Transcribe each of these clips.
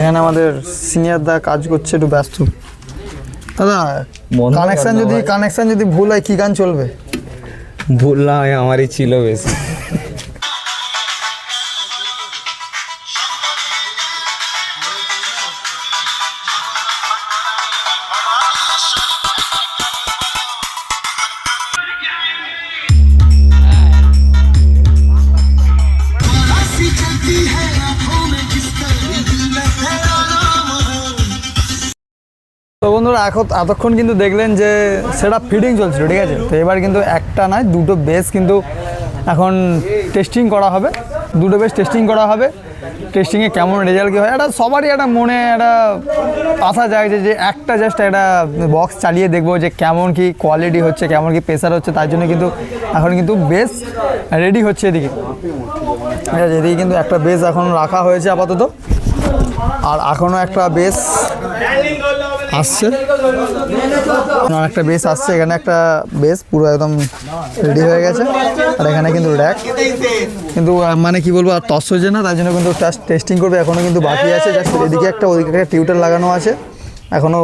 এখানে আমাদের সিনিয়র দা কাজ করছে একটু ব্যস্ত। দাদা কানেকশন যদি। কানেকশন যদি ভুল হয় কি গান চলবে? ভুল না হয় আমারই ছিল বেশি। তো বন্ধুরা, এখন এতক্ষণ কিন্তু দেখলেন যে সেটা ফিডিং চলছিল, ঠিক আছে? তো এবার কিন্তু একটা নয়, দুটো বেস কিন্তু এখন টেস্টিং করা হবে। দুটো বেস টেস্টিং করা হবে। টেস্টিংয়ে কেমন রেজাল্ট কী হয়? একটা সবারই একটা মনে একটা আশা যায় যে যে একটা জাস্ট একটা বক্স চালিয়ে দেখব যে কেমন কি কোয়ালিটি হচ্ছে, কেমন কি প্রেশার হচ্ছে, তার জন্য কিন্তু এখন কিন্তু বেস রেডি হচ্ছে এদিকে। ঠিক আছে, এদিকে কিন্তু একটা বেস এখন রাখা হয়েছে আপাতত। আর এখনও একটা বেস আসছে। আর একটা বেস আসছে, এখানে একটা বেস পুরো একদম রেডি হয়ে গেছে। আর এখানে কিন্তু র্যাক কিন্তু মানে কি বলব, আর তস হয়েছে না, তার জন্য কিন্তু টেস্টিং করবে এখনও কিন্তু বাকি আছে। জাস্ট এদিকে একটা, ওদিকে একটা টিউটার লাগানো আছে। এখনও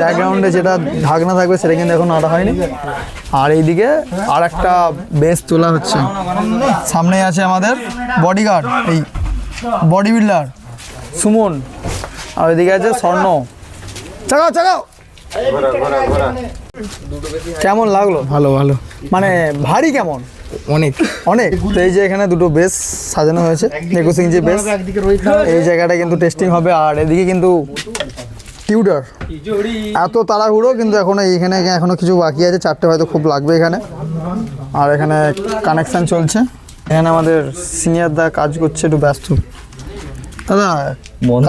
ব্যাকগ্রাউন্ডে যেটা ঢাকনা থাকবে, সেটা কিন্তু এখনও আটা হয়নি। আর এইদিকে আর একটা বেস তোলা হচ্ছে। সামনে আছে আমাদের বডিগার্ড এই বডি বিল্ডার সুমন। আর ওইদিকে আছে স্বর্ণ। চাগাও চাগাও কেমন লাগল? ভালো ভালো। মানে ভারী কেমন? অনেক। অনেক? তো এই যে এখানে দুটো বেস সাজানো হয়েছে একুশ ইঞ্চি বেস। এই জায়গাটা কিন্তু টেস্টিং হবে আর এদিকে কিন্তু টিউটার এত তাড়াহুড়ো কিন্তু এখনও এইখানে এখনও কিছু বাকি আছে চারটে হয়তো খুব লাগবে এখানে। আর এখানে কানেকশান চলছে। এখানে আমাদের সিনিয়র দা কাজ করছে একটু ব্যস্ত। দাদা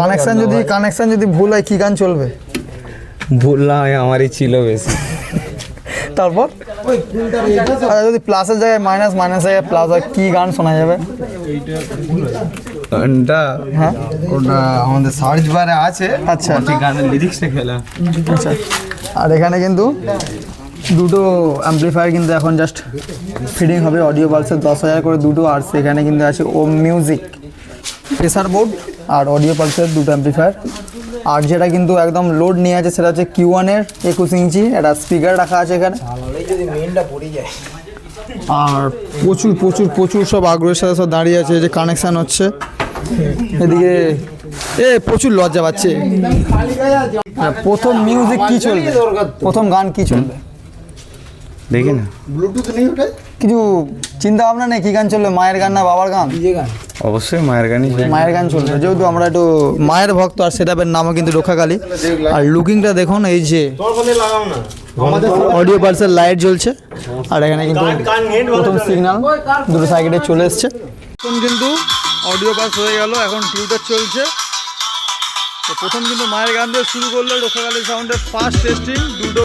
কানেকশন যদি কানেকশান যদি ভুল হয় কি গান চলবে? ভুল না হয় আমারই ছিল বেশি। তারপর? আচ্ছা যদি প্লাসের জায়গায় মাইনাস মাইনাস জায়গায় প্লাস হয় কি গান শোনা যাবে? গানটা হ্যাঁ? ওটা আমাদের সার্চ বারে আছে। আচ্ছা। গানের লিরিক্সটা খেলা। আচ্ছা। আর এখানে কিন্তু দুটো অ্যাম্পলিফায়ার কিন্তু এখন জাস্ট ফিডিং হবে অডিও পালসের দশ হাজার করে দুটো আর সেখানে কিন্তু আছে ও মিউজিক প্রেসার বোর্ড আর অডিও পালসের দুটো অ্যাম্পলিফায়ার আর যেটা কিন্তু একদম লোড নিয়ে আছে সেটা হচ্ছে কিউ ওয়ানের একুশ ইঞ্চি। একটা স্পিকার রাখা আছে এখানে। আর প্রচুর প্রচুর প্রচুর সব আগ্রহের সাথে সব দাঁড়িয়ে আছে যে কানেকশান হচ্ছে। এদিকে এ প্রচুর লজ্জা পাচ্ছে। হ্যাঁ, প্রথম মিউজিক কি চলবে? প্রথম গান কি চলবে? দেখি না। কিছু চিন্তা ভাবনা নেই কি গান চলবে? মায়ের গান না বাবার গান? অবশ্যই মায়ের গানই মায়ের গান চলবে যেহেতু আমরা একটু মায়ের ভক্ত আর সেটাপের নামও কিন্তু রক্ষাকালী। আর লুকিংটা দেখুন এই যে অডিও পার্সেল লাইট জ্বলছে আর এখানে কিন্তু প্রথম সিগন্যাল দুটো সাইকেটে চলে এসছে। এখন কিন্তু অডিও পাস হয়ে গেল এখন টিউটার চলছে। তো প্রথম কিন্তু মায়ের গান দিয়ে শুরু করল রক্ষাকালী সাউন্ডের ফার্স্ট টেস্টিং দুটো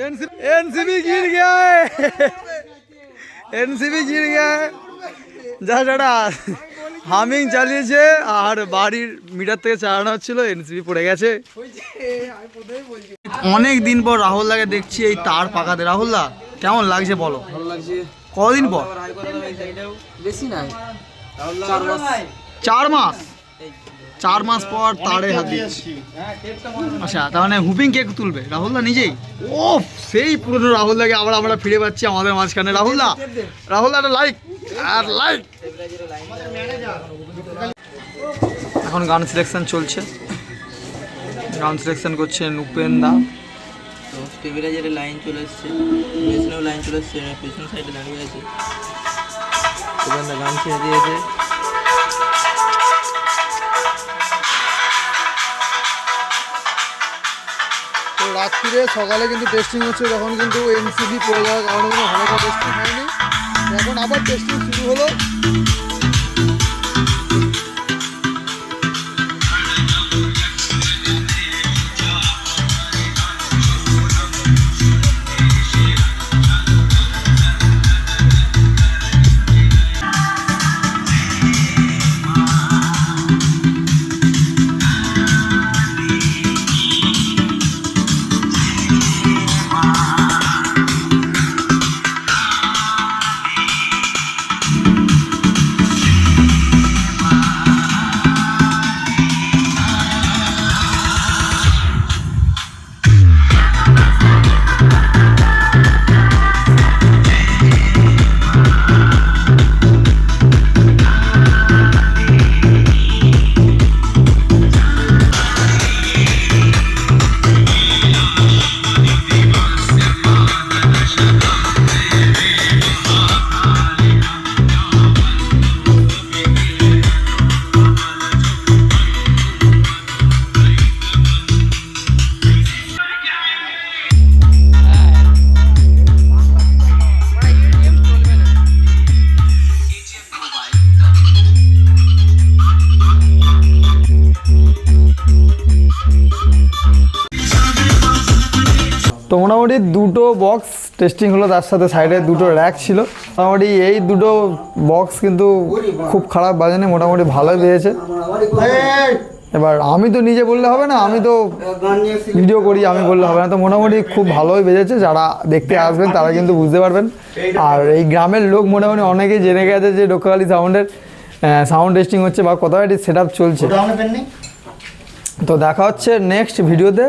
एनसीबी गिर गया है এনসিবি গির গিয়া যা যারা হামিং চালিয়েছে আর বাড়ির মিটার থেকে চালানো হচ্ছিল এনসিবি পড়ে গেছে অনেক দিন পর রাহুল দাকে দেখছি এই তার পাকাতে রাহুল দা কেমন লাগছে বলো কদিন পর বেশি নাই চার মাস চার মাস পর তারে হাত দিচ্ছি আচ্ছা তার মানে হুপিং কেক তুলবে। রাহুল দা নিজেই? ও সেই পুরনো রাহুল দাকে আবার আমরা ফিরে পাচ্ছি আমাদের মাঝখানে। রাহুল দা রাহুল দা। একটা লাইক আর লাইক এখন গান সিলেকশন চলছে। গান সিলেকশন করছেন উপেন দা। স্টেবিলাইজারের লাইন চলে এসছে লাইন চলে এসছে পেছন সাইডে দাঁড়িয়ে আছে। গান ছেড়ে দিয়েছে। তো রাত্রিরে সকালে কিন্তু টেস্টিং হচ্ছে, তখন কিন্তু এনসিবি পড়ে যাওয়ার কারণে কোনো ভালো টেস্টিং হয়নি। এখন আবার টেস্টিং তো মোটামুটি দুটো বক্স টেস্টিং হলো, তার সাথে সাইডে দুটো র্যাক ছিল। মোটামুটি এই দুটো বক্স কিন্তু খুব খারাপ বাজেনি, মোটামুটি ভালোই পেয়েছে। এবার আমি তো নিজে বললে হবে না, আমি তো ভিডিও করি, আমি বললে হবে না। তো মোটামুটি খুব ভালোই বেজেছে, যারা দেখতে আসবেন তারা কিন্তু বুঝতে পারবেন। আর এই গ্রামের লোক মোটামুটি অনেকেই জেনে গেছে যে ডোকালি সাউন্ডের সাউন্ড টেস্টিং হচ্ছে বা কোথাও একটি সেট চলছে। তো দেখা হচ্ছে নেক্সট ভিডিওতে